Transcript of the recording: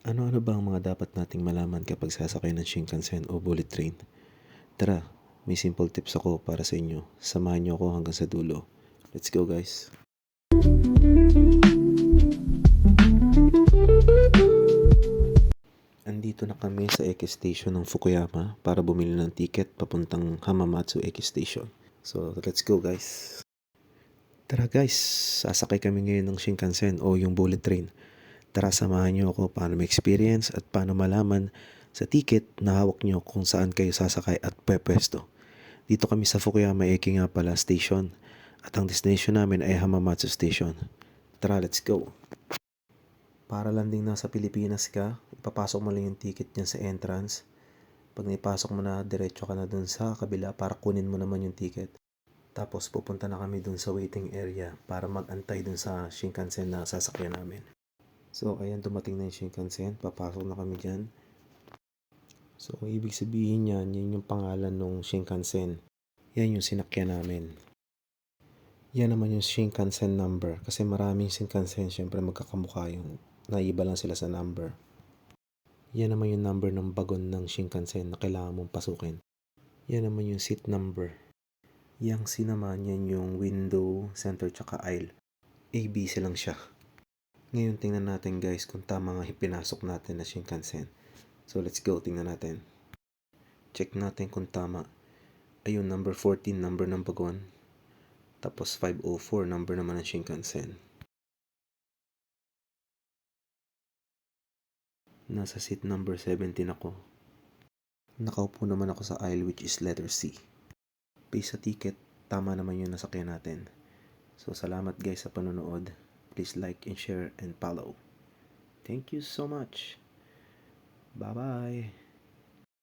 Ano-ano ba ang mga dapat nating malaman kapag sasakay ng Shinkansen o bullet train? Tara, may simple tips ako para sa inyo. Samahan niyo ako hanggang sa dulo. Let's go guys! Andito na kami sa Eke Station ng Fukuyama para bumili ng ticket papuntang Hamamatsu Eke Station. So, let's go guys! Tara guys, sasakay kami ngayon ng Shinkansen o yung bullet train. Tara samahan niyo ako paano ma-experience at paano malaman sa ticket na hawak niyo kung saan kayo sasakay at pwepwesto. Dito kami sa Fukuyama Eke nga pala station at ang destination namin ay Hamamatsu Station. Tara, let's go! Para landing na sa Pilipinas ka, ipapasok mo lang yung ticket niyan sa entrance. Pag naipasok mo na, diretso ka na dun sa kabila para kunin mo naman yung ticket. Tapos pupunta na kami dun sa waiting area para mag-antay dun sa Shinkansen na sasakyan namin. So, ayan, dumating na yung Shinkansen. Papasok na kami dyan. So, ibig sabihin yan, yun yung pangalan ng Shinkansen. Yan yung sinakyan namin. Yan naman yung Shinkansen number. Kasi maraming Shinkansen, syempre magkakamukha yung naiba lang sila sa number. Yan naman yung number ng bagon ng Shinkansen na kailangan mong pasukin. Yan naman yung seat number. Yang C naman, yan yung window, center, tsaka aisle. A, B lang siya. Ngayon tingnan natin guys kung tama nga pinasok natin na Shinkansen. So let's go, tingnan natin. Check natin kung tama. Ayun, number 14, number ng bagon. Tapos 504, number naman ng Shinkansen. Nasa seat number 17 ako. Nakaupo naman ako sa aisle which is letter C. Based sa ticket, tama naman yung nasakyan natin. So salamat guys sa panonood. Please like and share and follow. Thank you so much. Bye-bye.